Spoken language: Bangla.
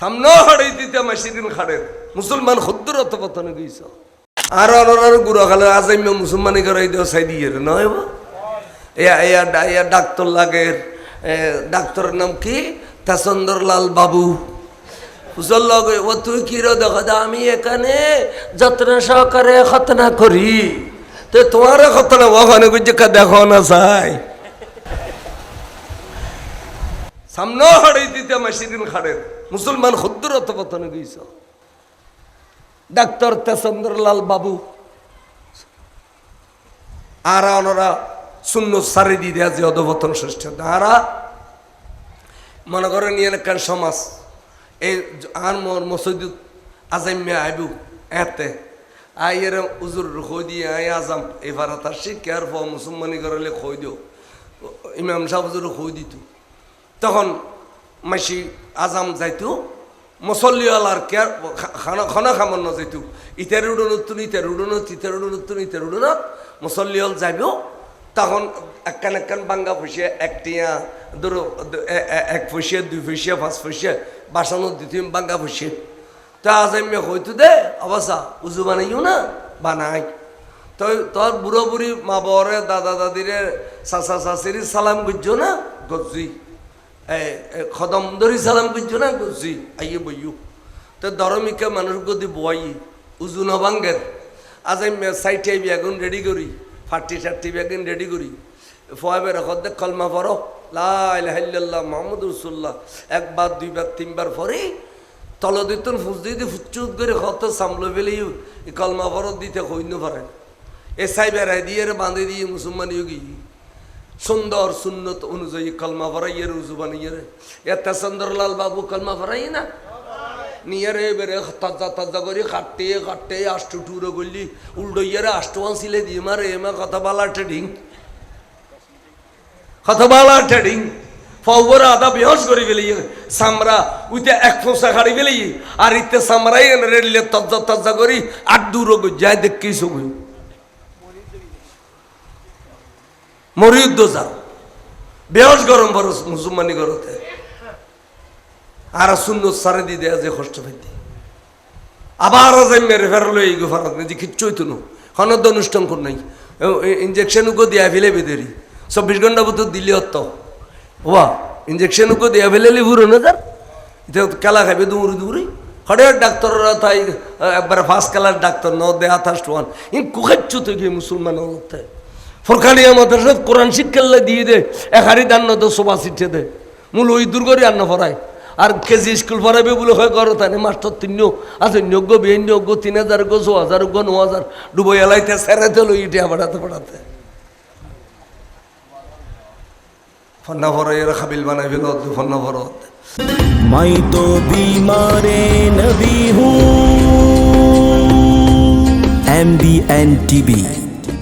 সামনে হাড়াই দিতে মাসিদিন খাড়ের মুসলমান খুদ্দুর অতপতনে গেছ আর আর গুড়া খালে আজাইম মুসলমানি করে দেওয়া সাই দিয়ে নয় এয়া এয়া ডাক্তার লাগের এ, ডাক্তারের নাম কি? তাসন্দর লাল বাবু। লগে ও তুই কি রে দেখো দা, আমি এখানে যত্ন সহকারে খতনা করি। তো তোমার খতনা ওখানে কা দেখো না চাই সামনে হাড়াই দিতে মাসিদিন খাড়ের। মুসলমান খুদ্দুর অতপতনে গেছ ডাক্তার তেসন্দর লাল বাবু। আর ওনারা শূন্য সারি দিয়ে দেয়া যে অধপতন শ্রেষ্ঠ। তারা মনে করেন ইয়ে কার সমাজ। এই আর মোর মসজিদ আজাইমে আইবু এতে। আইয়ের উজুর খই দিয়ে আই আজাম, এবার তার শিক্ষার ফ মুসলমানি করলে খই দিও। ইমাম সাহেব হুজুর খই দিত। তখন মাসি আজাম যাইতো, মুসল্লিওয়ালার কেয়ার, খানা খানা খামার না যাইতো ইটার উড়নত ইটার উড়নত ইটার উড়নত মুসল্লিওয়াল যাইব, তখন একখান একখান বাঙ্গা ফুসিয়ে একটিয়া ধরো এক ফুসিয়ে, দুই ফুসিয়ে, পাঁচ ফুসিয়ে বাসনত দিতে বাঙ্গা ফুসিয়ে। তা আজাইমে হইতো দে, অবস্থা, উজু বানাইও না, বানাই। তো, তোর বুড়ো বুড়ি মা বরে দাদা দাদিরে, চাচা চাচিরি সালাম গুজো না গজি খদম ধরি সালাম করছ না করছি আইয়ে বইয়ু। তো ধরমিকা মানুষ গদি বই উজু নবাঙ্গের আজ আমি সাইটে এখন রেডি করি, ফাটি সাটি বেগুন রেডি করি। ফয়েবের হদ্দে কলমা পড়ো। লাহ মোহাম্মদ রসুল্লাহ একবার, দুইবার, তিনবার পরেই তল দিতন ফুস দিতে ফুচুত করে কত সামলো ফেলে কলমা পড়ো, দিতে কইন্য পারেন এ সাই বেড়াই দিয়ে বাঁধে দিয়ে মুসলমানিও গিয়ে। সুন্দর সুন্নত অনুযায়ী কলমা ভরাইয়ে রুজু বানিয়ে রে এতে সুন্দরলাল বাবু কলমা ভরাই না? নিয়ে রে বেরে তাজা তাজা করে কাটতে কাটতে আষ্টু টুরো করলি উল্টো ইয়ে রে আষ্টু দিয়ে মারে এমা কথা বালা ট্রেডিং। কথা বালা ট্রেডিং। ফওরে আদা বেহস করে ফেলি, সামরা উইতে এক ফোসা খাড়ি ফেলি, আর ইতে সামরাই রেলে তজ্জা তজ্জা করি আর দূর যায় দেখি সবই। মরিউদ্দ যাও। বেহস গরম বরস মুসলমানি গরতে। আর শূন্য সারে দি দেয়া যে কষ্ট পাইতে। আবার মেরে ফেরলো এই যে অনুষ্ঠান কর নাই। দিয়া ফেলে বেদেরি। চব্বিশ ঘণ্টা মতো দিলে অত ওয়া ইঞ্জেকশন উগো দিয়া ফেলে লিবুর না যার। এটা খাইবে দৌড়ি দৌড়ি হরে ডাক্তাররা তাই একবার ফার্স্ট ক্লাস ডাক্তার ন দেয়া থাস্ট ওয়ান ইন কুখাচ্ছু তো গিয়ে মুসলমান হতে ফরকালিয়া মাদ্রাসাত কোরআন শিক্ষাল্লা দিয়ে দে একারি দান্ন তো সোফা সিটে দে। মূল ওই দুর্গরি আন্ন ফরাই আর কেজি স্কুল ফরাবে বলে হয় করো তাহলে মাস্টার তিন্য আছে নজ্ঞ বিহ্নজ্ঞ তিন হাজার গো, ছ হাজার গো, ন হাজার, ডুবো এলাইতে সেরাইতে লই ইটিয়া পাঠাতে পাঠাতে ফন্না ফরাই এরা খাবিল বানাই ফেল ফন্না ফরত মাই তো বিমারে নবী হু। M B N TV